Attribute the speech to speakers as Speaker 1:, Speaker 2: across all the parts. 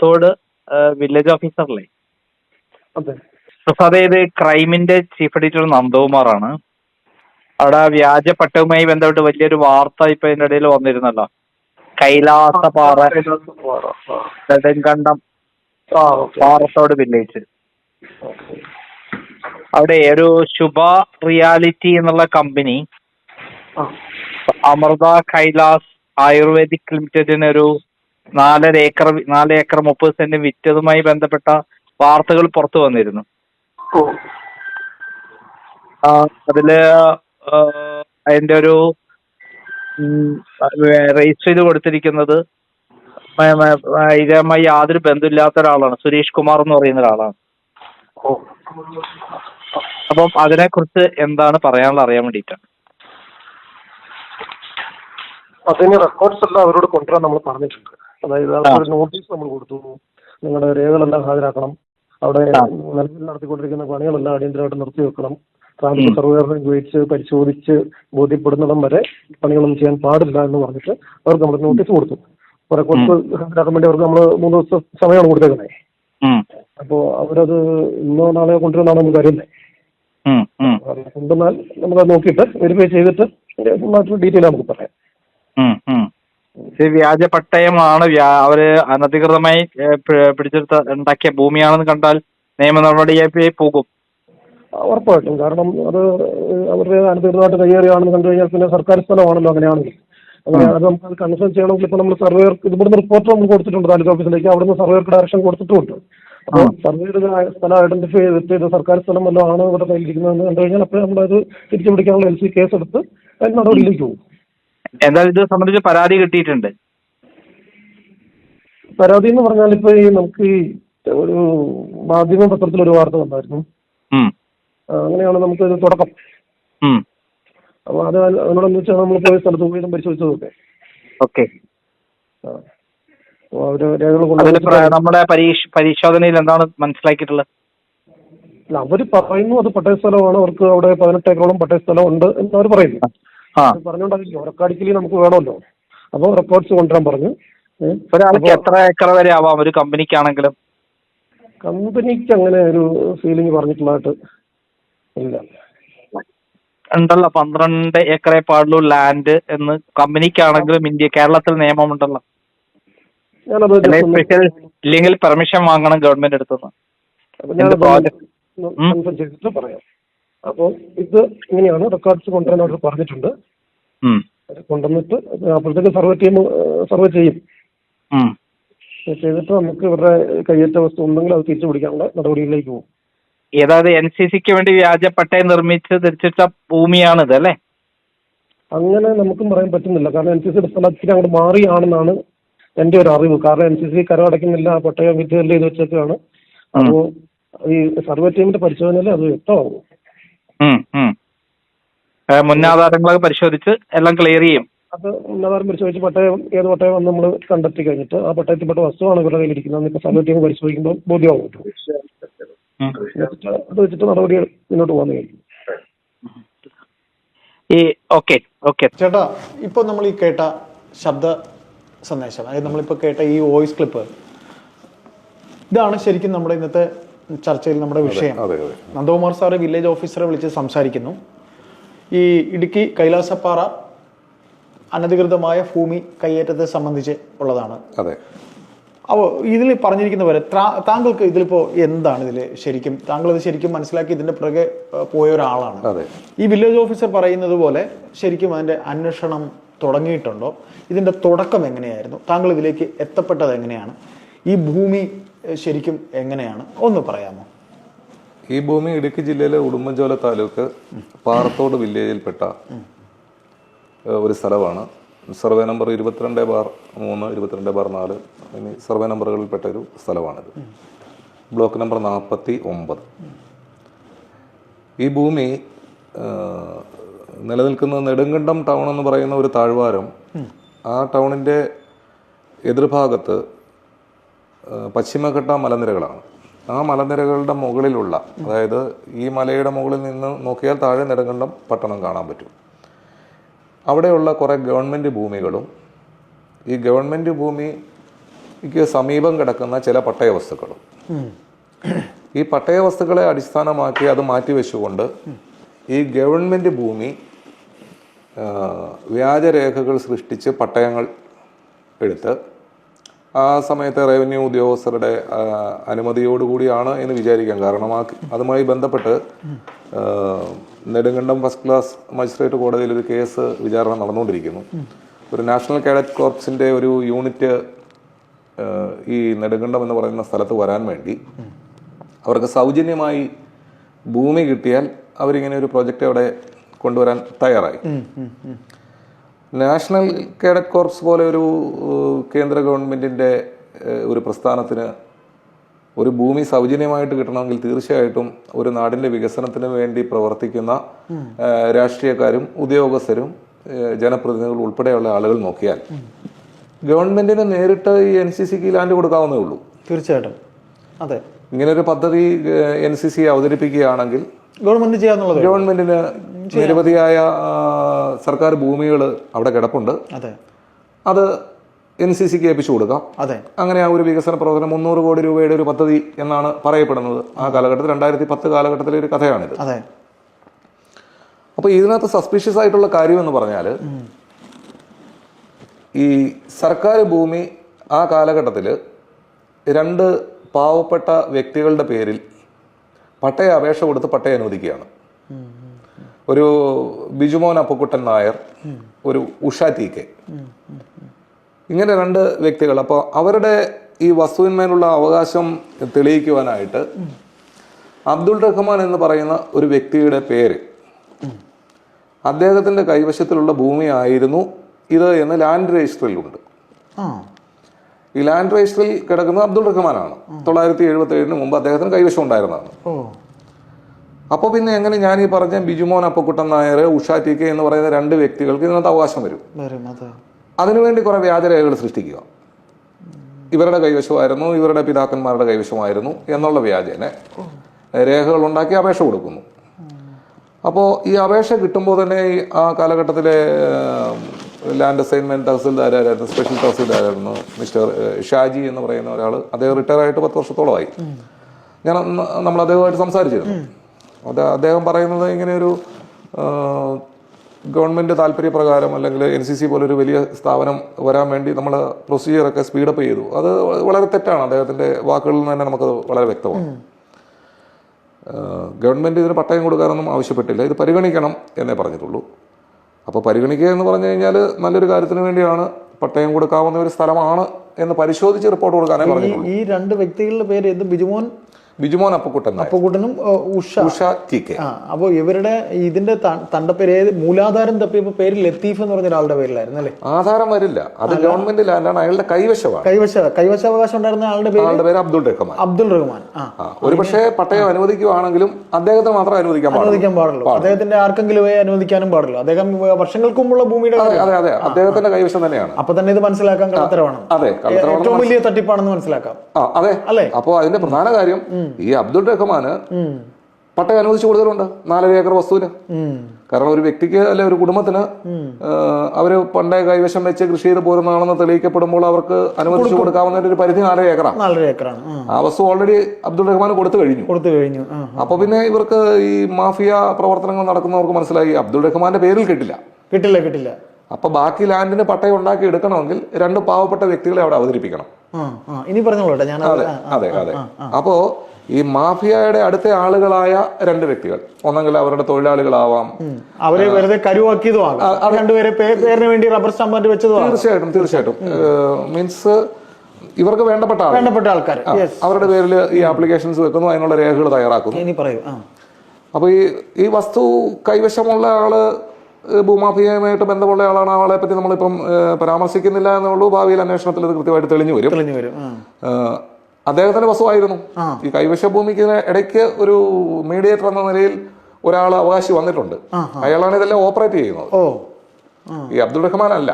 Speaker 1: Parathodu village ഓഫീസറല്ലേ Prasad ഇത് ക്രൈമിന്റെ chief editor നന്ദകുമാറാണ്. അവിടെ വ്യാജ പട്ടവുമായി ബന്ധപ്പെട്ട് വലിയൊരു വാർത്ത ഇപ്പൊ ഇതിന്റെ ഇടയിൽ വന്നിരുന്നല്ലോ. കൈലാസപാറ നെടുങ്കണ്ടം പാറത്തോട് വില്ലേജ് അവിടെ ഒരു ശുഭ റിയാലിറ്റി എന്നുള്ള കമ്പനി അമൃത കൈലാസ് ആയുർവേദിക് ലിമിറ്റഡിന് ഒരു നാലര ഏക്കർ നാല് ഏക്കർ മുപ്പത് സെന്റ് വിറ്റതുമായി ബന്ധപ്പെട്ട വാർത്തകൾ പുറത്തു വന്നിരുന്നു. അതിൽ അതിന്റെ ഒരു രജിസ്റ്റർ ചെയ്ത് കൊടുത്തിരിക്കുന്നത് ഇതുമായി യാതൊരു ബന്ധമില്ലാത്ത ഒരാളാണ്. സുരേഷ് കുമാർ എന്ന് പറയുന്ന ഒരാളാണ്. അപ്പം അതിനെ കുറിച്ച് എന്താണ് പറയാനുള്ള അറിയാൻ വേണ്ടിയിട്ടാണ്.
Speaker 2: അതിന് റെക്കോർഡ്സ് എല്ലാം അവരോട് കൊണ്ടുവരാൻ നമ്മൾ പറഞ്ഞിട്ടുണ്ട്. അതായത് അവർക്കൊരു നോട്ടീസ് നമ്മൾ കൊടുത്തു. നിങ്ങളുടെ രേഖകളെല്ലാം ഹാജരാക്കണം. അവിടെ. നിലവിൽ നടത്തിക്കൊണ്ടിരിക്കുന്ന പണികളെല്ലാം അടിയന്തരമായിട്ട് നിർത്തി വെക്കണം. ട്രാഫിക് സർവേറിനെ ഉപയോഗിച്ച് പരിശോധിച്ച് ബോധ്യപ്പെടുന്നിടം വരെ പണികളൊന്നും ചെയ്യാൻ പാടില്ല എന്ന് പറഞ്ഞിട്ട് അവർക്ക് നമ്മൾ നോട്ടീസ് കൊടുത്തു. കുറെ കുറച്ച് ഹാജരാക്കാൻ വേണ്ടി അവർക്ക് നമ്മൾ മൂന്ന് ദിവസം സമയമാണ് കൊടുത്തേക്കുന്നത് അപ്പോ അവരത് ഇന്നോ നാളെ കൊണ്ടുവരുന്നതാണ് നമുക്ക് അറിയുന്നത് കൊണ്ടുവന്നാൽ നമുക്കത് നോക്കിയിട്ട് വെരിഫൈ ചെയ്തിട്ട് ഡീറ്റെയിൽ നമുക്ക് പറയാം.
Speaker 1: വ്യാജ പട്ടയമാണ്. അവർ അനധികൃതമായി പിടിച്ചെടുത്ത ഉണ്ടാക്കിയ ഭൂമിയാണെന്ന് കണ്ടാൽ നിയമ നടപടിയായി പോകും.
Speaker 2: ഉറപ്പായിട്ടും. കാരണം അത് അവരുടെ അനധികൃതമായിട്ട് കൈയേറിയാണെന്ന് കണ്ടു കഴിഞ്ഞാൽ പിന്നെ സർക്കാർ സ്ഥലമാണല്ലോ അങ്ങനെയാണെങ്കിൽ. അങ്ങനെ അത് നമുക്ക് അത് കൺസേൺ ചെയ്യണമെങ്കിൽ ഇപ്പൊ നമ്മൾ സർവേർക്ക് ഇവിടുന്ന് റിപ്പോർട്ട് നമ്മൾ കൊടുത്തിട്ടുണ്ട് താലൂക്ക് ഓഫീസിലേക്ക്. അവിടുന്ന് സർവേർക്ക് ഡയറക്ഷൻ കൊടുത്തിട്ടുണ്ട്. അപ്പോൾ സർവേയുടെ സ്ഥലം ഐഡന്റിഫൈ ചെയ്തിട്ട് സർക്കാർ സ്ഥലം വല്ലതും ആണ് ഇവിടെ കയ്യിലിരിക്കുന്നതെന്ന് കണ്ടു കഴിഞ്ഞാൽ അപ്പോൾ നമ്മളത് തിരിച്ചു പിടിക്കാനുള്ള എൽ സി കേസ് എടുത്ത് അതിന് നടപടിയിലേക്ക് പോകും.
Speaker 1: എന്തായാലും ഇത് സംബന്ധിച്ച് പരാതി കിട്ടിയിട്ടുണ്ട്.
Speaker 2: പരാതി എന്ന് പറഞ്ഞാൽ ഇപ്പൊ ഈ നമുക്ക് ഈ ഒരു മാധ്യമ പത്രത്തിൽ ഒരു വാർത്ത വന്നായിരുന്നു. അങ്ങനെയാണ് നമുക്ക് ഇത് തുടക്കം അപ്പൊ അത് അതിനോടെന്ന് വെച്ചാൽ നമ്മൾ പോയ സ്ഥലത്ത് പോയി പരിശോധിച്ചതൊക്കെ
Speaker 1: ഓക്കെ. നമ്മുടെ പരിശോധനയിൽ എന്താണ് മനസ്സിലാക്കിയിട്ടുള്ളത്?
Speaker 2: അവർ അവർ പറയുന്നു അത് പട്ടയ സ്ഥലമാണ്. അവർക്ക് അവിടെ പതിനെട്ട് ഏക്കറോളം പട്ടയ സ്ഥലം ഉണ്ട് എന്ന് അവർ പറയുന്നു.
Speaker 1: ആ.
Speaker 2: അത് പറഞ്ഞുകൊണ്ടായിരിക്കും ഉറക്കാടിക്കലി നമുക്ക് വേണമല്ലോ. അപ്പോൾ റെക്കോർഡ്സ് കൊണ്ടുവരാൻ പറഞ്ഞു?
Speaker 1: ഒരാൾക്ക് എത്ര ഏക്കർ വരെ ആവാം ഒരു കമ്പനിക്കാണെങ്കിലും?
Speaker 2: കമ്പനിക്ക് അങ്ങനെ ഒരു ഫീലിംഗ് പറഞ്ഞിട്ടുള്ളതായിട്ട് ഇല്ല.
Speaker 1: ഉണ്ടല്ലോ പന്ത്രണ്ട് ഏക്കറെ പാടുള്ളൂ ലാൻഡ് എന്ന് കമ്പനിക്കാണെങ്കിലും ഇന്ത്യ കേരളത്തിൽ നിയമമുണ്ടല്ലോ. സ്പെഷ്യൽ ഇല്ലെങ്കിൽ പെർമിഷൻ വാങ്ങണം ഗവൺമെന്റ് അടുത്തുനിന്ന്. എന്ത്
Speaker 2: ഞാനത് അപ്പോൾ ഇത് ഇങ്ങനെയാണ് റെക്കോർഡ്സ് കൊണ്ടുവരാൻ അവർ പറഞ്ഞിട്ടുണ്ട്. കൊണ്ടുവന്നിട്ട് അപ്പോഴത്തേക്ക് സർവേ ടീം സർവേ ചെയ്യും. ചെയ്തിട്ട് നമുക്ക് ഇവരുടെ കയ്യേറ്റ വസ്തു ഉണ്ടെങ്കിൽ അത് തിരിച്ചു പിടിക്കാനുള്ള നടപടികളിലേക്ക് പോകും.
Speaker 1: ഏതായത് എൻ സി സിക്ക് വേണ്ടി വ്യാജ പട്ടയം നിർമ്മിച്ച് തിരിച്ചിട്ട ഭൂമിയാണിത് അല്ലേ?
Speaker 2: അങ്ങനെ നമുക്കും പറയാൻ പറ്റുന്നില്ല. കാരണം എൻ സി സിയുടെ സ്ഥലത്തിന് അങ്ങോട്ട് മാറിയാണെന്നാണ് എന്റെ ഒരു അറിവ്. കാരണം എൻ സി സി കരമടയ്ക്കുന്നില്ല പട്ടയം വിദ്യ ചെയ്ത് വെച്ചേക്കാണ്. അപ്പോൾ ഈ സർവേ ടീമിന്റെ പരിശോധനയിൽ അത് വ്യക്തമാകും.
Speaker 1: മുന്നാധാരങ്ങളൊക്കെ പരിശോധിച്ച് എല്ലാം ക്ലിയർ ചെയ്യും.
Speaker 2: അത് ഉന്നതാരം പരിശോധിച്ച് പട്ടയം ഏത് പട്ടയം നമ്മൾ കണ്ടെത്തി കഴിഞ്ഞിട്ട് ആ പട്ടയത്തിൽപ്പെട്ട വസ്തുവാണ് ഇവരുടെ കയ്യിലിരിക്കുന്നത്. ഇപ്പോൾ സർവേ പരിശോധിക്കുമ്പോൾ. എന്നിട്ട് അത് വെച്ചിട്ട് നടപടികൾ മുന്നോട്ട് പോകുന്ന കഴിയും.
Speaker 1: ഈ ഓക്കെ ഓക്കെ
Speaker 3: ചേട്ടാ ഇപ്പോൾ നമ്മൾ ഈ കേട്ട ശബ്ദ സന്ദേശം അതായത് നമ്മളിപ്പോൾ കേട്ട ഈ വോയിസ് ക്ലിപ്പ് ഇതാണ് ശരിക്കും നമ്മുടെ ഇന്നത്തെ ചർച്ചയിൽ നമ്മുടെ വിഷയം. നന്ദകുമാർ സാറ് വില്ലേജ് ഓഫീസറെ വിളിച്ച് സംസാരിക്കുന്നു. ഈ ഇടുക്കി കൈലാസപ്പാറ അനധികൃതമായ ഭൂമി കയ്യേറ്റത്തെ സംബന്ധിച്ച് ഉള്ളതാണ്.
Speaker 4: അതെ.
Speaker 3: അപ്പോൾ ഇതിൽ പറഞ്ഞിരിക്കുന്ന പോലെ ത്രാ- താങ്കൾക്ക് ഇതിലിപ്പോൾ എന്താണ് ഇതിൽ ശരിക്കും താങ്കൾ ഇത് ശരിക്കും മനസ്സിലാക്കി ഇതിന്റെ പുറകെ പോയ ഒരാളാണ്.
Speaker 4: അതെ.
Speaker 3: ഈ വില്ലേജ് ഓഫീസർ പറയുന്നത് പോലെ ശരിക്കും അതിന്റെ അന്വേഷണം തുടങ്ങിയിട്ടുണ്ടോ? ഇതിന്റെ തുടക്കം എങ്ങനെയായിരുന്നു? താങ്കൾ ഇതിലേക്ക് എത്തപ്പെട്ടത് എങ്ങനെയാണ്? ഈ ഭൂമി ശരിക്കും എങ്ങനെയാണ്? ഒന്ന് പറയാമോ?
Speaker 4: ഈ ഭൂമി ഇടുക്കി ജില്ലയിലെ ഉടുമ്പൻചോല താലൂക്ക് പാറത്തോട് വില്ലേജിൽപ്പെട്ട ഒരു സ്ഥലമാണ്. സർവേ നമ്പർ ഇരുപത്തിരണ്ട് ബാർ മൂന്ന് ഇരുപത്തിരണ്ട് ബാർ നാല് എന്നീ സർവേ നമ്പറുകളിൽപ്പെട്ട ഒരു സ്ഥലമാണിത്. ബ്ലോക്ക് നമ്പർ നാൽപ്പത്തി ഒമ്പത്. ഈ ഭൂമി നിലനിൽക്കുന്ന നെടുങ്കണ്ടം ടൗൺ എന്ന് പറയുന്ന ഒരു താഴ്വാരം ആ ടൗണിന്റെ എതിർഭാഗത്ത് പശ്ചിമഘട്ട മലനിരകളാണ്. ആ മലനിരകളുടെ മുകളിലുള്ള അതായത് ഈ മലയുടെ മുകളിൽ നിന്ന് നോക്കിയാൽ താഴെ നെടുങ്കണ്ടം പട്ടണം കാണാൻ പറ്റും. അവിടെയുള്ള കുറേ ഗവൺമെന്റ് ഭൂമികളും ഈ ഗവൺമെന്റ് ഭൂമിക്ക് സമീപം കിടക്കുന്ന ചില പട്ടയ വസ്തുക്കളും ഈ പട്ടയ വസ്തുക്കളെ അടിസ്ഥാനമാക്കി അത് മാറ്റിവെച്ചുകൊണ്ട് ഈ ഗവൺമെന്റ് ഭൂമി വ്യാജരേഖകൾ സൃഷ്ടിച്ച് പട്ടയങ്ങൾ എടുത്ത് ആ സമയത്തെ റവന്യൂ ഉദ്യോഗസ്ഥരുടെ അനുമതിയോടുകൂടിയാണ് എന്ന് വിചാരിക്കാം. കാരണം ആ അതുമായി ബന്ധപ്പെട്ട് നെടുങ്കണ്ടം ഫസ്റ്റ് ക്ലാസ് മജിസ്ട്രേറ്റ് കോടതിയിൽ ഒരു കേസ് വിചാരണ നടന്നുകൊണ്ടിരിക്കുന്നു. ഒരു നാഷണൽ കാഡറ്റ് കോർപ്സിന്റെ ഒരു യൂണിറ്റ് ഈ നെടുങ്കണ്ടം എന്ന് പറയുന്ന സ്ഥലത്ത് വരാൻ വേണ്ടി അവർക്ക് സൗജന്യമായി ഭൂമി കിട്ടിയാൽ അവരിങ്ങനെ ഒരു പ്രോജക്റ്റ് അവിടെ കൊണ്ടുവരാൻ തയ്യാറായി. നാഷണൽ കേഡറ്റ് കോർപ്സ് പോലെ ഒരു കേന്ദ്ര ഗവൺമെന്റിന്റെ ഒരു പ്രസ്ഥാനത്തിന് ഒരു ഭൂമി സൗജന്യമായിട്ട് കിട്ടണമെങ്കിൽ തീർച്ചയായിട്ടും ഒരു നാടിന്റെ വികസനത്തിന് വേണ്ടി പ്രവർത്തിക്കുന്ന രാഷ്ട്രീയക്കാരും ഉദ്യോഗസ്ഥരും ജനപ്രതിനിധികൾ ഉൾപ്പെടെയുള്ള ആളുകൾ നോക്കിയാൽ ഗവൺമെന്റിന് നേരിട്ട് ഈ എൻ സി സിക്ക് ലാൻഡ് കൊടുക്കാവുന്നേ ഉള്ളൂ.
Speaker 3: തീർച്ചയായിട്ടും. അതെ.
Speaker 4: ഇങ്ങനെ ഒരു പദ്ധതി എൻ സി സി അവതരിപ്പിക്കുകയാണെങ്കിൽ
Speaker 3: ഗവൺമെന്റ് ചെയ്യാന്നുള്ളത്.
Speaker 4: ഗവൺമെന്റിന് നിരവധിയായ സർക്കാർ ഭൂമികൾ അവിടെ കിടപ്പുണ്ട്.
Speaker 3: അതെ.
Speaker 4: എൻ സി സിക്ക് ഏൽപ്പിച്ചു കൊടുക്കാം.
Speaker 3: അതെ.
Speaker 4: അങ്ങനെ ആ ഒരു വികസന പ്രവർത്തനം മുന്നൂറ് കോടി രൂപയുടെ ഒരു പദ്ധതി എന്നാണ് പറയപ്പെടുന്നത്. ആ കാലഘട്ടത്തിൽ രണ്ടായിരത്തി പത്ത് കാലഘട്ടത്തിലെ ഒരു കഥയാണിത്.
Speaker 3: അതെ.
Speaker 4: അപ്പോൾ ഇതിനകത്ത് സസ്പീഷ്യസ് ആയിട്ടുള്ള കാര്യം എന്ന് പറഞ്ഞാൽ ഈ സർക്കാർ ഭൂമി ആ കാലഘട്ടത്തിൽ രണ്ട് പാവപ്പെട്ട വ്യക്തികളുടെ പേരിൽ പട്ടയ അപേക്ഷ കൊടുത്ത് പട്ടയ അനുവദിക്കുകയാണ്. ഒരു ബിജുമോൻ അപ്പക്കുട്ടൻ നായർ ഒരു ഉഷ ടി കെ. ഇങ്ങനെ രണ്ട് വ്യക്തികൾ. അപ്പോൾ അവരുടെ ഈ വസ്തുവിന്മേലുള്ള അവകാശം തെളിയിക്കുവാനായിട്ട് അബ്ദുൾ റഹ്മാൻ എന്ന് പറയുന്ന ഒരു വ്യക്തിയുടെ പേര് അദ്ദേഹത്തിന്റെ കൈവശത്തിലുള്ള ഭൂമിയായിരുന്നു ഇത് എന്ന് ലാൻഡ് രജിസ്റ്ററിലുണ്ട് ഈ ലാൻഡ് രജിസ്റ്ററിൽ കിടക്കുന്നത് അബ്ദുൾ റഹ്മാനാണ്. തൊള്ളായിരത്തി എഴുപത്തി ഏഴിന് മുമ്പ് അദ്ദേഹത്തിന് കൈവശം ഉണ്ടായിരുന്നതാണ്. അപ്പോൾ പിന്നെ എങ്ങനെ ഞാൻ ഈ പറഞ്ഞ ബിജുമോൻ അപ്പക്കുട്ടൻ നായർ ഉഷാ ടി കെ എന്ന് പറയുന്ന രണ്ട് വ്യക്തികൾക്ക് ഇതിനകത്ത് അവകാശം വരും.
Speaker 3: വരും അതെ.
Speaker 4: അതിനുവേണ്ടി കുറെ വ്യാജരേഖകൾ സൃഷ്ടിക്കുക. ഇവരുടെ കൈവശമായിരുന്നു ഇവരുടെ പിതാക്കന്മാരുടെ കൈവശമായിരുന്നു എന്നുള്ള വ്യാജേനെ രേഖകൾ ഉണ്ടാക്കി അപേക്ഷ കൊടുക്കുന്നു. അപ്പോൾ ഈ അപേക്ഷ കിട്ടുമ്പോൾ തന്നെ ഈ ആ കാലഘട്ടത്തിലെ ലാൻഡ് അസൈൻമെന്റ് തഹസിൽദാരായിരുന്നു സ്പെഷ്യൽ തഹസിൽദാരായിരുന്നു മിസ്റ്റർ ഷാജി എന്ന് പറയുന്ന ഒരാൾ അദ്ദേഹം റിട്ടയർ ആയിട്ട് പത്ത് വർഷത്തോളമായി. ഞാൻ നമ്മൾ അദ്ദേഹമായിട്ട് സംസാരിച്ചിരുന്നു. അത് അദ്ദേഹം പറയുന്നത് ഇങ്ങനെ ഒരു ആഹ്, ഗവൺമെന്റ് താല്പര്യപ്രകാരം അല്ലെങ്കിൽ എൻ സി സി പോലൊരു വലിയ സ്ഥാപനം വരാൻ വേണ്ടി നമ്മൾ പ്രൊസീജിയറൊക്കെ സ്പീഡപ്പ് ചെയ്തു. അത് വളരെ തെറ്റാണ്. അദ്ദേഹത്തിന്റെ വാക്കുകളിൽ നിന്ന് തന്നെ നമുക്ക് വളരെ വ്യക്തമാണ്. ഗവൺമെന്റ് ഗവൺമെന്റ് ഇതിന് പട്ടയം കൊടുക്കാനൊന്നും ആവശ്യപ്പെട്ടില്ല. ഇത് പരിഗണിക്കണം എന്നേ പറഞ്ഞിട്ടുള്ളൂ. അപ്പോൾ പരിഗണിക്കുക എന്ന് പറഞ്ഞു കഴിഞ്ഞാൽ നല്ലൊരു കാര്യത്തിന് വേണ്ടിയാണ് പട്ടയം കൊടുക്കാവുന്ന ഒരു സ്ഥലമാണ് എന്ന് പരിശോധിച്ച് റിപ്പോർട്ട് കൊടുക്കാനേ
Speaker 3: പറഞ്ഞു
Speaker 4: പറഞ്ഞിട്ടുള്ളൂ.
Speaker 3: ഈ രണ്ട് വ്യക്തികളുടെ പേര് എന്ത് ബിജുമോൻ
Speaker 4: ബിജുമോൻ അപ്പക്കുട്ടൻ
Speaker 3: അപ്പക്കുട്ടനും ഉഷ.
Speaker 4: Usha T K.
Speaker 3: അപ്പൊ അപ്പോൾ ഇവരുടെ ഇതിന്റെ ത- തണ്ടപ്പേര് ഏത്? മൂലാധാരം തപ്പിയപ്പോൾ പേര് ലത്തീഫ് എന്ന് പറഞ്ഞ ഒരാളുടെ പേരിലായിരുന്നു അല്ലേ?
Speaker 4: ആധാരം വരില്ല. അത് ഗവൺമെന്റ് ലാൻഡാണ്. അയാളുടെ കൈവശമാണ്.
Speaker 3: കൈവശ കൈവശാവകാശം ഉണ്ടായിരുന്ന ആളുടെ പേര്?
Speaker 4: ആളുടെ പേര് അബ്ദുൾ റഹ്മാൻ.
Speaker 3: അബ്ദുൾ റഹ്മാൻ.
Speaker 4: ഒരു പക്ഷേ പട്ടയം അനുവദിക്കുവാണെങ്കിലും അദ്ദേഹത്തെ മാത്രം അനുവദിക്കാൻ
Speaker 3: അനുവദിക്കാൻ പാടുള്ളൂ. അദ്ദേഹത്തിന്റെ ആർക്കെങ്കിലും അനുവദിക്കാനും പാടില്ല അദ്ദേഹം വർഷങ്ങൾക്ക് മുമ്പുള്ള ഭൂമിയുടെ
Speaker 4: അതെ അതെ അദ്ദേഹത്തിന്റെ കൈവശം തന്നെയാണ്.
Speaker 3: അപ്പൊ തന്നെ ഇത് മനസ്സിലാക്കാൻ കള്ളത്തരമാണ്.
Speaker 4: അതെ
Speaker 3: ഏറ്റവും വലിയ തട്ടിപ്പാണെന്ന് മനസ്സിലാക്കാം.
Speaker 4: അതെ.
Speaker 3: അല്ലേ?
Speaker 4: അപ്പോ അതിന്റെ പ്രധാന കാര്യം ഈ അബ്ദുൾ റഹ്മാന് പട്ടയം അനുവദിച്ചു കൊടുത്തിട്ടുണ്ട് നാലര ഏക്കർ വസ്തുവിന്. കാരണം ഒരു വ്യക്തിക്ക് അല്ലെ ഒരു കുടുംബത്തിന് അവർ പണ്ടേ കൈവശം വെച്ച് കൃഷി ചെയ്ത് പോരുന്നതാണെന്ന് തെളിയിക്കപ്പെടുമ്പോൾ അവർക്ക് അനുവദിച്ചു കൊടുക്കാവുന്ന ഒരു പരിധി നാലര ഏക്കറാണ്
Speaker 3: നാലര ഏക്കറാണ്. ആ.
Speaker 4: വസ്തു ഓൾറെഡി അബ്ദുൾ റഹ്മാൻ കൊടുത്തു കഴിഞ്ഞു.
Speaker 3: കൊടുത്തു കഴിഞ്ഞു.
Speaker 4: അപ്പൊ പിന്നെ ഇവർക്ക് ഈ മാഫിയ പ്രവർത്തനങ്ങൾ നടക്കുന്നവർക്ക് മനസ്സിലായി. അബ്ദുൾ റഹ്മാന്റെ പേരിൽ കിട്ടില്ല.
Speaker 3: കിട്ടില്ല കിട്ടില്ല.
Speaker 4: അപ്പൊ ബാക്കി ലാൻഡിന് പട്ടയം ഉണ്ടാക്കി എടുക്കണമെങ്കിൽ രണ്ട് പാവപ്പെട്ട വ്യക്തികളെ അവിടെ അവതരിപ്പിക്കണം.
Speaker 3: ഇനി പറഞ്ഞോളൂ
Speaker 4: അതെ അതെ അപ്പോ ഈ മാഫിയയുടെ അടുത്ത ആളുകളായ രണ്ട് വ്യക്തികൾ. ഒന്നെങ്കിൽ അവരുടെ തൊഴിലാളികളാവാം.
Speaker 3: അവരെ വെറുതെ കരുവാക്കിയതും ആകാം. രണ്ടുപേരെ പേരിന് വേണ്ടി റബ്ബർ സ്റ്റാമ്പ് വെച്ചതും
Speaker 4: തീർച്ചയായിട്ടും തീർച്ചയായിട്ടും. മീൻസ് ഇവർക്ക് വേണ്ടപ്പെട്ട
Speaker 3: വേണ്ടപ്പെട്ട ആൾക്കാർ
Speaker 4: അവരുടെ പേരിൽ ഈ ആപ്ലിക്കേഷൻസ് വെക്കുന്നു അതിനുള്ള രേഖകൾ തയ്യാറാക്കുന്നു.
Speaker 3: ഇനി പറയൂ. അപ്പോൾ
Speaker 4: അപ്പൊ ഈ ഈ വസ്തു കൈവശമുള്ള ആൾ ഭൂമാഫിയയുമായിട്ട് ബന്ധമുള്ള ആളാണ്. ആളെ പറ്റി നമ്മളിപ്പം പരാമർശിക്കുന്നില്ല എന്നുള്ളൂ. ഭാവിയിൽ അന്വേഷണത്തിൽ ഇത് കൃത്യമായിട്ട് തെളിഞ്ഞു വരും. അദ്ദേഹത്തിന്റെ വസ്തുവായിരുന്നു ഈ കൈവശ ഭൂമിക്ക് ഇടയ്ക്ക് ഒരു മീഡിയേറ്റർ എന്ന നിലയിൽ ഒരാൾ അവകാശി വന്നിട്ടുണ്ട്. അയാളാണ് ഇതെല്ലാം ഓപ്പറേറ്റ് ചെയ്യുന്നത്. ഈ അബ്ദുൾ റഹ്മാൻ അല്ല.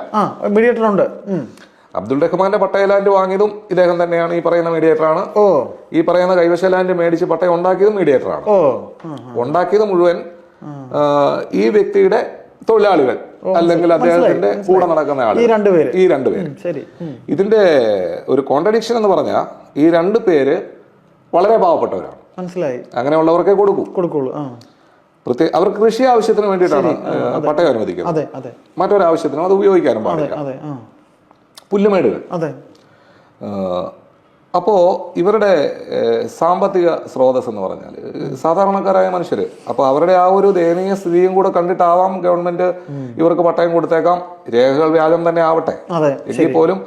Speaker 3: മീഡിയേറ്റർ ഉണ്ട്
Speaker 4: അബ്ദുൾ റഹ്മാന്റെ പട്ടയ ലാൻഡ് വാങ്ങിയതും ഇദ്ദേഹം തന്നെയാണ് ഈ പറയുന്ന മീഡിയേറ്റർ ആണ് ഈ പറയുന്ന കൈവശ ലാൻഡ് മേടിച്ച് പട്ടയം ഉണ്ടാക്കിയതും മീഡിയേറ്റർ ആണ് ഉണ്ടാക്കിയത് മുഴുവൻ ഈ വ്യക്തിയുടെ തൊഴിലാളികൾ. അല്ലെങ്കിൽ അദ്ദേഹത്തിന്റെ കൂടെ നടക്കുന്ന ആൾ.
Speaker 3: ഈ രണ്ടുപേര്
Speaker 4: ഈ രണ്ടുപേര്
Speaker 3: ശരി.
Speaker 4: ഇതിന്റെ ഒരു കോൺട്രഡിക്ഷൻ എന്ന് പറഞ്ഞാൽ ഈ രണ്ട് പേര് വളരെ പാവപ്പെട്ടവരാണ്.
Speaker 3: മനസ്സിലായി.
Speaker 4: അങ്ങനെയുള്ളവർക്കേ കൊടുക്കൂ.
Speaker 3: കൊടുക്കുള്ളൂ
Speaker 4: പ്രത്യേക അവർ കൃഷി ആവശ്യത്തിന് വേണ്ടിയിട്ടാണ് പട്ടയം അനുവദിക്കുന്നത്. മറ്റൊരാവശ്യത്തിനും അത് ഉപയോഗിക്കാനും പാടില്ല. പുല്ലുമേടുകൾ.
Speaker 3: അതെ
Speaker 4: ഏഹ്, അപ്പോ ഇവരുടെ സാമ്പത്തിക സ്രോതസ് എന്ന് പറഞ്ഞാൽ സാധാരണക്കാരായ മനുഷ്യർ അപ്പൊ അവരുടെ ആ ഒരു ദയനീയ സ്ഥിതിയും കൂടെ കണ്ടിട്ടാവാം ഗവൺമെന്റ് ഇവർക്ക് പട്ടയം കൊടുത്തേക്കാം. രേഖകൾ വ്യാജം തന്നെ ആവട്ടെ. എങ്കിൽ പോലും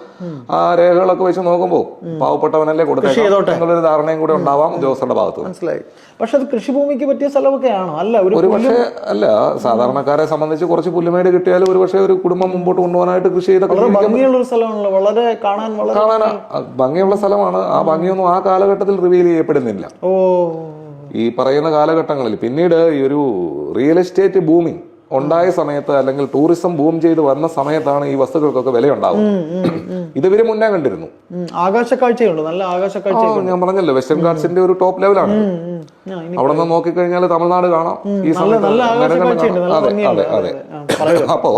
Speaker 4: ആ രേഖകളൊക്കെ വെച്ച് നോക്കുമ്പോൾ പാവപ്പെട്ടവനല്ലേ കൊടുത്തേക്കാം എന്നുള്ളൊരു ധാരണയും കൂടെ ഉണ്ടാവാം ഉദ്യോഗസ്ഥരുടെ ഭാഗത്ത്.
Speaker 3: മനസ്സിലായി. പക്ഷെ അത് കൃഷിഭൂമിക്ക് പറ്റിയ സ്ഥലമൊക്കെ ആണോ? അല്ല ഒരു
Speaker 4: പക്ഷേ അല്ല സാധാരണക്കാരെ സംബന്ധിച്ച് കുറച്ച് പുല്ലുമേട് കിട്ടിയാൽ ഒരു പക്ഷേ ഒരു കുടുംബം മുമ്പോട്ട് കൊണ്ടുപോകാനായിട്ട് കൃഷി ചെയ്ത
Speaker 3: ഭംഗിയുള്ള സ്ഥലമാണല്ലോ. വളരെ കാണാൻ വളരെ
Speaker 4: കാണാൻ ഭംഗിയുള്ള സ്ഥലമാണ്. ആ ഭംഗിയൊന്നും ആ കാലഘട്ടത്തിൽ റിവീൽ ചെയ്യപ്പെടുന്നില്ല.
Speaker 3: ഓ.
Speaker 4: ഈ പറയുന്ന കാലഘട്ടങ്ങളിൽ പിന്നീട് ഈ ഒരു റിയൽ എസ്റ്റേറ്റ് ഭൂമി ഉണ്ടായ സമയത്ത് അല്ലെങ്കിൽ ടൂറിസം ബൂം ചെയ്ത് വന്ന സമയത്താണ് ഈ വസ്തുക്കൾക്കൊക്കെ വിലയുണ്ടാവുന്നത്. ഇത് ഇവർ മുന്നേ കണ്ടിരുന്നു.
Speaker 3: ആകാശക്കാഴ്ചയുണ്ട് നല്ല ആകാശക്കാഴ്ച
Speaker 4: ഞാൻ പറഞ്ഞല്ലോ വെസ്റ്റേൺ ഗാർഡ്സിന്റെ ഒരു ടോപ്പ് ലെവലാണ് അവിടെ നിന്ന് നോക്കിക്കഴിഞ്ഞാൽ തമിഴ്നാട് കാണാം. ഈ സമയത്ത് അതെ അതെ അപ്പോ.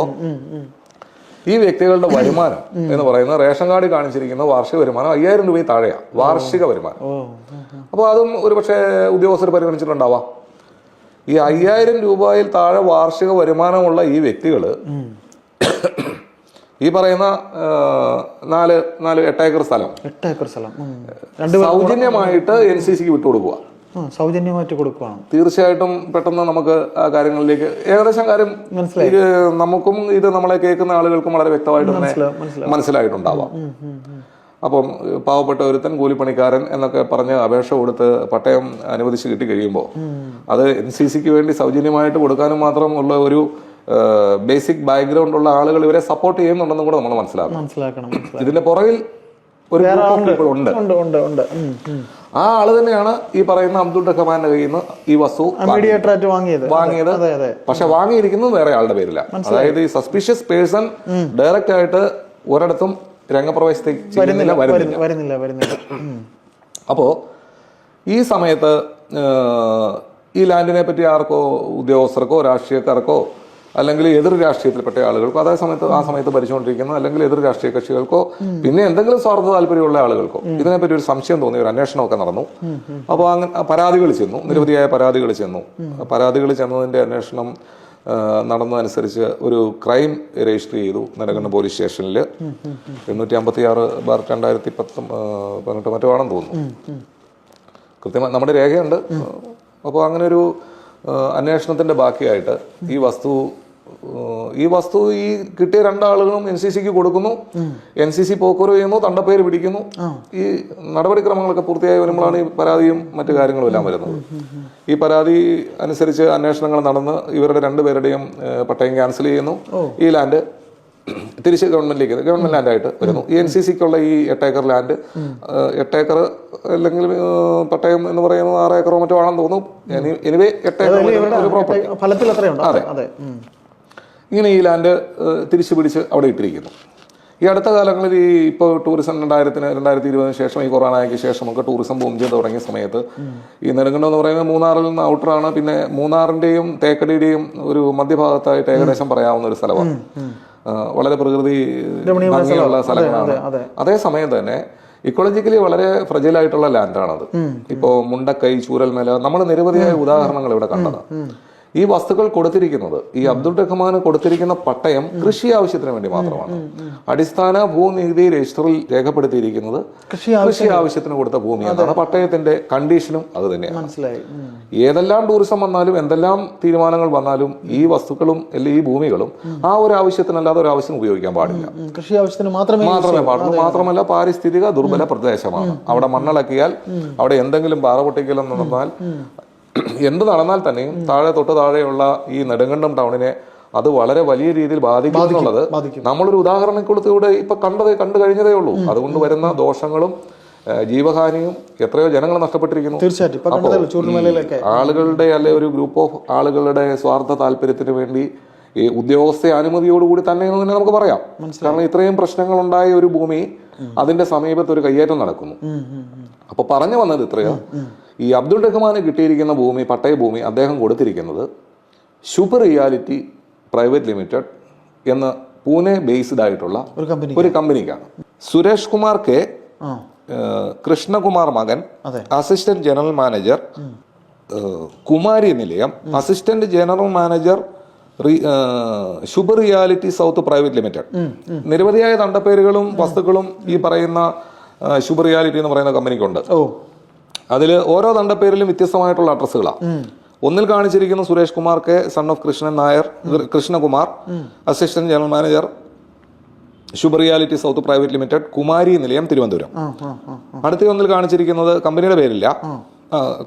Speaker 4: ഈ വ്യക്തികളുടെ വരുമാനം എന്ന് പറയുന്നത് റേഷൻ കാർഡ് കാണിച്ചിരിക്കുന്ന വാർഷിക വരുമാനം അയ്യായിരം രൂപയിൽ താഴെയാണ് വാർഷിക വരുമാനം. അപ്പോൾ അതും ഒരു പക്ഷേ ഉദ്യോഗസ്ഥർ പരിഗണിച്ചിട്ടുണ്ടാവാം. ഈ അയ്യായിരം രൂപയിൽ താഴെ വാർഷിക വരുമാനമുള്ള ഈ വ്യക്തികൾ ഈ പറയുന്ന നാല് നാല് എട്ടേക്കർ സ്ഥലം.
Speaker 3: എട്ടേക്കർ സ്ഥലം.
Speaker 4: സൗജന്യമായിട്ട് എൻ സി സിക്ക് വിട്ടുകൊടുക്കുക
Speaker 3: സൗജന്യമായിട്ട് കൊടുക്കുകയാണ്
Speaker 4: തീർച്ചയായിട്ടും പെട്ടെന്ന് നമുക്ക് ആ കാര്യങ്ങളിലേക്ക് ഏകദേശം കാര്യം
Speaker 3: മനസ്സിലായി.
Speaker 4: നമുക്കും ഇത് നമ്മളെ കേൾക്കുന്ന ആളുകൾക്കും വളരെ വ്യക്തമായിട്ട് തന്നെ മനസ്സിലായിട്ടുണ്ടാവാം. അപ്പം പാവപ്പെട്ട ഒരുത്തൻ കൂലിപ്പണിക്കാരൻ എന്നൊക്കെ പറഞ്ഞ് അപേക്ഷ കൊടുത്ത് പട്ടയം അനുവദിച്ച് കിട്ടി കഴിയുമ്പോൾ അത് എൻ സി സിക്ക് വേണ്ടി സൗജന്യമായിട്ട് കൊടുക്കാനും മാത്രമുള്ള ഒരു ബേസിക് ബാക്ക്ഗ്രൗണ്ട് ഉള്ള ആളുകൾ ഇവരെ സപ്പോർട്ട് ചെയ്യുന്നുണ്ടെന്നും കൂടെ നമ്മൾ മനസ്സിലാക്കണം. ഇതിന്റെ പുറകിൽ ഒരു ഉണ്ട്.
Speaker 3: ഉണ്ട് ഉണ്ട്.
Speaker 4: ആ ആൾ തന്നെയാണ് ഈ പറയുന്ന അബ്ദുൾ റഹ്മാന്റെ കയ്യിൽ നിന്ന് ഈ വസ്തു
Speaker 3: വാങ്ങിയത്.
Speaker 4: വാങ്ങിയത്. പക്ഷെ വാങ്ങിയിരിക്കുന്നത് വേറെ ആളുടെ പേരില്ല അതായത് ഈ സസ്പീഷ്യസ് പേഴ്സൺ ഡയറക്റ്റ് ആയിട്ട് ഒരിടത്തും രംഗപ്രവേശത്തേക്ക് വരുന്നില്ല
Speaker 3: വരുന്നില്ല. വരുന്നില്ല
Speaker 4: അപ്പോ ഈ സമയത്ത് ഈ ലാൻഡിനെ പറ്റി ആർക്കോ ഉദ്യോഗസ്ഥർക്കോ രാഷ്ട്രീയക്കാർക്കോ അല്ലെങ്കിൽ എതിർ രാഷ്ട്രീയത്തിൽപ്പെട്ട ആളുകൾക്കോ അതേ സമയത്ത് ആ സമയത്ത് ഭരിച്ചുകൊണ്ടിരിക്കുന്ന അല്ലെങ്കിൽ എതിർ രാഷ്ട്രീയ കക്ഷികൾക്കോ പിന്നെ എന്തെങ്കിലും സ്വാർത്ഥ താല്പര്യമുള്ള ആളുകൾക്കോ ഇതിനെപ്പറ്റി ഒരു സംശയം തോന്നി ഒരു അന്വേഷണമൊക്കെ നടന്നു. അപ്പോൾ അങ്ങനെ പരാതികൾ ചെന്നു നിരവധിയായ പരാതികൾ ചെന്നു. പരാതികൾ ചെന്നതിന്റെ അന്വേഷണം നടന്നതനുസരിച്ച് ഒരു ക്രൈം രജിസ്റ്റർ ചെയ്തു നരകണ്ണ പോലീസ് സ്റ്റേഷനിൽ എണ്ണൂറ്റി അമ്പത്തി ആറ് ബാർ രണ്ടായിരത്തി പത്ത് പതിനെട്ട് മറ്റോ ആണെന്ന് തോന്നുന്നു. കൃത്യമായി നമ്മുടെ രേഖയുണ്ട്. അപ്പോൾ അങ്ങനെ ഒരു ആ, അന്വേഷണത്തിന്റെ ബാക്കിയായിട്ട് ഈ വസ്തു ഈ വസ്തു ഈ കിട്ടിയ രണ്ടാളുകളും എൻ സി സിക്ക് കൊടുക്കുന്നു. എൻ സി സി പോക്കുറവ് ചെയ്യുന്നു തണ്ടപ്പേര് പിടിക്കുന്നു. ഈ നടപടിക്രമങ്ങളൊക്കെ പൂർത്തിയായി വരുമ്പോഴാണ് ഈ പരാതിയും മറ്റു കാര്യങ്ങളും എല്ലാം വരുന്നത്. ഈ പരാതി അനുസരിച്ച് അന്വേഷണങ്ങൾ നടന്ന് ഇവരുടെ രണ്ടുപേരുടെയും പട്ടയം ക്യാൻസൽ ചെയ്യുന്നു. ഈ ലാൻഡ് തിരിച്ച് ഗവൺമെന്റിലേക്ക് ഗവൺമെന്റ് ലാൻഡായിട്ട് വരുന്നു. ഈ എൻ സി സിക്കുള്ള ഈ എട്ടേക്കർ ലാൻഡ് എട്ടേക്കർ അല്ലെങ്കിൽ പട്ടയം എന്ന് പറയുന്നത് ആറ് ഏക്കറോ മറ്റോ ആണെന്ന് തോന്നുന്നു. എനിവേ എട്ടേക്കർ
Speaker 3: അതെ.
Speaker 4: ഇങ്ങനെ ഈ ലാൻഡ് തിരിച്ചു പിടിച്ച് അവിടെ ഇട്ടിരിക്കുന്നു. ഈ അടുത്ത കാലങ്ങളിൽ ഈ ഇപ്പോൾ ടൂറിസം രണ്ടായിരത്തിന് രണ്ടായിരത്തി ഇരുപതിന് ശേഷം ഈ കൊറോണയ്ക്ക് ശേഷമൊക്കെ ടൂറിസം ബൂം ചെയ്ത് തുടങ്ങിയ സമയത്ത് ഈ നെടുങ്കണ്ടം എന്ന് പറയുന്നത് മൂന്നാറിൽ നിന്ന് ഔട്ടറാണ് പിന്നെ മൂന്നാറിന്റെയും തേക്കടിയുടെയും ഒരു മധ്യഭാഗത്തായിട്ട് ഏകദേശം പറയാവുന്ന ഒരു സ്ഥലമാണ്. വളരെ പ്രകൃതി ഭംഗിയുള്ള സ്ഥലങ്ങളാണ്.
Speaker 3: അതേ
Speaker 4: അതേസമയം തന്നെ ഇക്കോളജിക്കലി വളരെ ഫ്രജൈൽ ആയിട്ടുള്ള ലാൻഡാണത് ഇപ്പോ മുണ്ടക്കൈ ചൂരൽമല നമ്മൾ നിരവധിയായ ഉദാഹരണങ്ങൾ ഇവിടെ കണ്ടതാണ്. ഈ വസ്തുക്കൾ കൊടുത്തിരിക്കുന്നത് ഈ അബ്ദുൾ റഹ്മാന് കൊടുത്തിരിക്കുന്ന പട്ടയം കൃഷി ആവശ്യത്തിന് വേണ്ടി മാത്രമാണ്. അടിസ്ഥാന ഭൂനികുതി രജിസ്റ്ററിൽ രേഖപ്പെടുത്തിയിരിക്കുന്നത്
Speaker 3: കൃഷി
Speaker 4: ആവശ്യത്തിന് കൊടുത്ത ഭൂമി അതാണ് പട്ടയത്തിന്റെ കണ്ടീഷനും അത് തന്നെയാണ്.
Speaker 3: മനസ്സിലായി.
Speaker 4: ഏതെല്ലാം ടൂറിസം വന്നാലും എന്തെല്ലാം തീരുമാനങ്ങൾ വന്നാലും ഈ വസ്തുക്കളും അല്ലെങ്കിൽ ഈ ഭൂമികളും ആ ഒരു ആവശ്യത്തിനല്ലാതെ ഒരു ആവശ്യം ഉപയോഗിക്കാൻ പാടില്ല.
Speaker 3: കൃഷി ആവശ്യത്തിന് മാത്രമേ
Speaker 4: മാത്രമേ പാടുള്ളൂ. മാത്രമല്ല പാരിസ്ഥിതിക ദുർബല പ്രദേശമാണ്. അവിടെ മണ്ണിളക്കിയാൽ അവിടെ എന്തെങ്കിലും പാറ പൊട്ടിക്കലെന്ന് നടന്നാൽ എന്ത് നടന്നാൽ തന്നെയും താഴെ തൊട്ട് താഴെയുള്ള ഈ നെടുങ്കണ്ടം ടൗണിനെ അത് വളരെ വലിയ രീതിയിൽ ബാധിക്കുന്നുള്ളത് നമ്മളൊരു
Speaker 3: ഉദാഹരണം
Speaker 4: നമ്മളൊരു ഉദാഹരണത്തിലൂടെ ഇപ്പൊ കണ്ടത് കണ്ടു കഴിഞ്ഞതേ ഉള്ളൂ. അതുകൊണ്ട് വരുന്ന ദോഷങ്ങളും ജീവഹാനിയും എത്രയോ ജനങ്ങൾ നഷ്ടപ്പെട്ടിരിക്കുന്നു.
Speaker 3: തീർച്ചയായിട്ടും.
Speaker 4: ആളുകളുടെ അല്ലെ ഒരു ഗ്രൂപ്പ് ഓഫ് ആളുകളുടെ സ്വാർത്ഥ താല്പര്യത്തിന് വേണ്ടി ഈ ഉദ്യോഗസ്ഥ അനുമതിയോടുകൂടി തന്നെ എന്ന് തന്നെ നമുക്ക് പറയാം. കാരണം ഇത്രയും പ്രശ്നങ്ങൾ ഉണ്ടായ ഒരു ഭൂമി അതിന്റെ സമീപത്ത് ഒരു കയ്യേറ്റം നടക്കുന്നു. അപ്പൊ പറഞ്ഞു വന്നത് ഇത്രയോ. ഈ അബ്ദുൾ റഹ്മാന് കിട്ടിയിരിക്കുന്ന ഭൂമി പട്ടയഭൂമി അദ്ദേഹം കൊടുത്തിരിക്കുന്നത് സൂപ്പർ റിയാലിറ്റി പ്രൈവറ്റ് ലിമിറ്റഡ് എന്ന പൂനെ ബേസ്ഡ് ആയിട്ടുള്ള
Speaker 3: ഒരു കമ്പനി
Speaker 4: ഒരു കമ്പനിക്കാണ്. സുരേഷ് കുമാർ കെ കൃഷ്ണകുമാർ മകൻ. Assistant general manager Kumari Nilayam assistant general manager Shubha reality south private limited നിരവധിയായ തണ്ടപ്പേരുകളും വസ്തുക്കളും ഈ പറയുന്ന ശുഭ റിയാലിറ്റി എന്ന് പറയുന്ന കമ്പനിക്കുണ്ട്.
Speaker 3: ഓ.
Speaker 4: അതിൽ ഓരോ തണ്ടപ്പേരിലും വ്യത്യസ്തമായിട്ടുള്ള അഡ്രസ്സുകളാണ് ഒന്നിൽ കാണിച്ചിരിക്കുന്ന Suresh Kumar K son of Krishnan Nair Krishnakumar assistant general manager Shubha reality south private limited Kumari Nilayam Thiruvananthapuram. അടുത്ത ഒന്നിൽ കാണിച്ചിരിക്കുന്നത് കമ്പനിയുടെ പേരില്ല.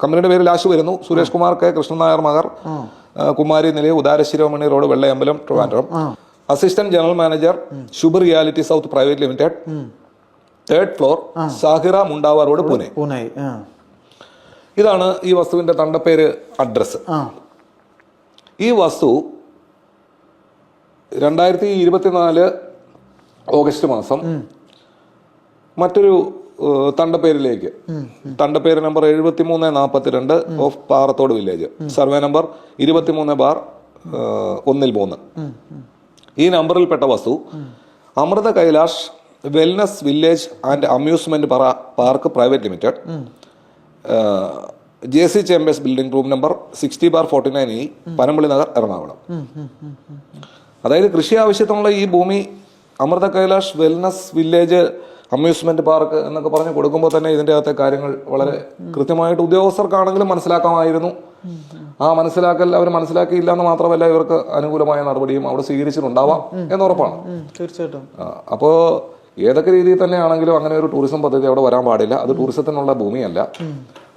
Speaker 4: കമ്പനിയുടെ പേരിൽ ആശു വരുന്നു. Suresh Kumar K Krishnan Nair Makar Kumari Nilayam Udarasiromani road Vellayambalam Trivandrum. Assistant general manager Shubha reality south private limited. Third floor Sahira Mundhwa road Pune. ഇതാണ് ഈ വസ്തുവിന്റെ തണ്ടപ്പേര് അഡ്രസ്സ്. ഈ വസ്തു രണ്ടായിരത്തി ഇരുപത്തിനാല് ഓഗസ്റ്റ് മാസം മറ്റൊരു തണ്ടപ്പേരിലേക്ക്. തണ്ടപ്പേര് നമ്പർ എഴുപത്തി മൂന്ന് നാൽപ്പത്തിരണ്ട് of Parathode village. Survey number ഇരുപത്തിമൂന്ന് ബാർ ഒന്നിൽ മൂന്ന്. ഈ നമ്പറിൽപ്പെട്ട വസ്തു Amrita Kailash wellness village and amusement park private limited. J C chambers building room number sixty bar forty nine E Panampilly Nagar Ernakulam. അതായത് കൃഷി ആവശ്യത്തിനുള്ള ഈ ഭൂമി Amrita Kailash wellness village amusement park എന്നൊക്കെ പറഞ്ഞ് കൊടുക്കുമ്പോൾ തന്നെ ഇതിന്റെ അകത്തെ കാര്യങ്ങൾ വളരെ കൃത്യമായിട്ട് ഉദ്യോഗസ്ഥർക്കാണെങ്കിലും മനസ്സിലാക്കാമായിരുന്നു. ആ മനസ്സിലാക്കൽ അവർ മനസ്സിലാക്കിയില്ല എന്ന് മാത്രമല്ല ഇവർക്ക് അനുകൂലമായ നടപടിയും അവിടെ സ്വീകരിച്ചിട്ടുണ്ടാവാം എന്നുറപ്പാണ്
Speaker 3: തീർച്ചയായിട്ടും.
Speaker 4: അപ്പോൾ അപ്പോ ഏതൊക്കെ രീതിയിൽ തന്നെ ആണെങ്കിലും അങ്ങനെ ഒരു ടൂറിസം പദ്ധതി അവിടെ വരാൻ പാടില്ല. അത് ടൂറിസത്തിനുള്ള ഭൂമിയല്ല.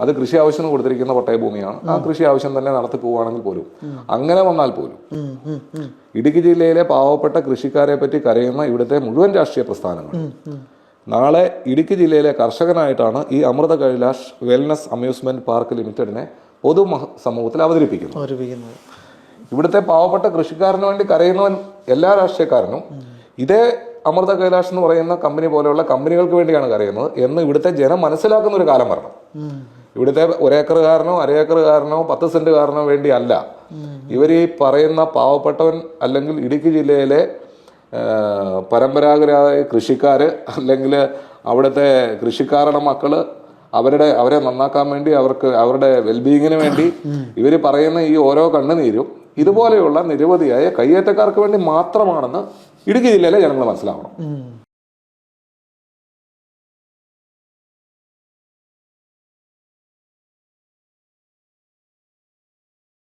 Speaker 4: അത് കൃഷി ആവശ്യത്തിന് കൊടുത്തിരിക്കുന്ന പട്ടയ ഭൂമിയാണ്. ആ കൃഷി ആവശ്യം തന്നെ നടത്തി പോവുകയാണെങ്കിൽ പോലും അങ്ങനെ വന്നാൽ പോലും. ഇടുക്കി ജില്ലയിലെ പാവപ്പെട്ട കൃഷിക്കാരെ പറ്റി കരയുന്ന ഇവിടുത്തെ മുഴുവൻ രാഷ്ട്രീയ പ്രസ്ഥാനങ്ങൾ. നാളെ ഇടുക്കി ജില്ലയിലെ കർഷകനായിട്ടാണ് ഈ Amrita Kailash wellness amusement park ലിമിറ്റഡിനെ പൊതു സമൂഹത്തിൽ അവതരിപ്പിക്കുന്നത്. ഇവിടുത്തെ പാവപ്പെട്ട കൃഷിക്കാരന് വേണ്ടി കരയുന്നവൻ എല്ലാ രാഷ്ട്രീയക്കാരനും. ഇതേ അമൃത കൈലാഷ് എന്ന് പറയുന്ന കമ്പനി പോലെയുള്ള കമ്പനികൾക്ക് വേണ്ടിയാണ് കരയുന്നത് എന്ന് ഇവിടുത്തെ ജനം മനസ്സിലാക്കുന്ന ഒരു കാലം വരണം. ഇവിടുത്തെ ഒരേക്കറുകാരനോ അരേക്കറുകാരനോ പത്ത് സെന്റുകാരനോ വേണ്ടി അല്ല ഇവർ ഈ പറയുന്ന പാവപ്പെട്ടവൻ അല്ലെങ്കിൽ ഇടുക്കി ജില്ലയിലെ പരമ്പരാഗത പരമ്പരാഗതരായ കൃഷിക്കാര് അല്ലെങ്കിൽ അവിടുത്തെ കൃഷിക്കാരുടെ മക്കൾ അവരുടെ അവരെ നന്നാക്കാൻ വേണ്ടി അവർക്ക് അവരുടെ വെൽബീങ്ങിന് വേണ്ടി ഇവർ പറയുന്ന ഈ ഓരോ കണ്ണുനീരും ഇതുപോലെയുള്ള നിരവധിയായ കയ്യേറ്റക്കാർക്ക് വേണ്ടി മാത്രമാണെന്ന് ഇടുക്കി ജില്ലയിലെ ജനങ്ങൾ മനസ്സിലാവണം.